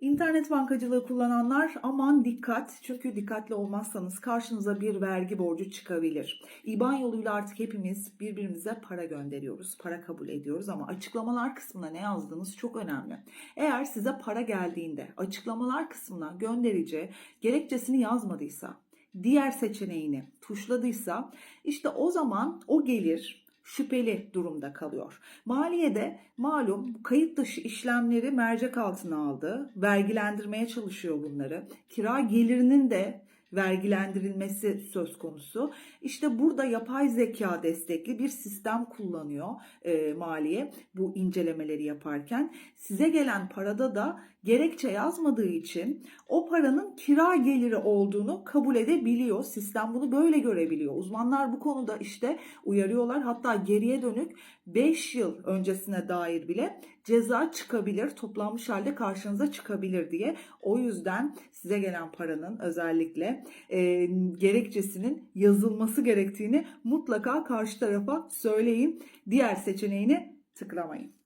İnternet bankacılığı kullananlar aman dikkat çünkü dikkatli olmazsanız karşınıza bir vergi borcu çıkabilir. İban yoluyla artık hepimiz birbirimize para gönderiyoruz, para kabul ediyoruz ama açıklamalar kısmına ne yazdığınız çok önemli. Eğer size para geldiğinde açıklamalar kısmına gönderici gerekçesini yazmadıysa, diğer seçeneğini tuşladıysa işte o zaman o gelir şüpheli durumda kalıyor. Maliyede malum kayıt dışı işlemleri mercek altına aldı. Vergilendirmeye çalışıyor bunları. Kira gelirinin de vergilendirilmesi söz konusu. İşte burada yapay zeka destekli bir sistem kullanıyor e, maliye bu incelemeleri yaparken. Size gelen parada da gerekçe yazmadığı için o paranın kira geliri olduğunu kabul edebiliyor. Sistem bunu böyle görebiliyor. Uzmanlar bu konuda işte uyarıyorlar. Hatta geriye dönük 5 yıl öncesine dair bile ceza çıkabilir, toplanmış halde karşınıza çıkabilir diye. O yüzden size gelen paranın özellikle e, gerekçesinin yazılması gerektiğini mutlaka karşı tarafa söyleyin. Diğer seçeneğini tıklamayın.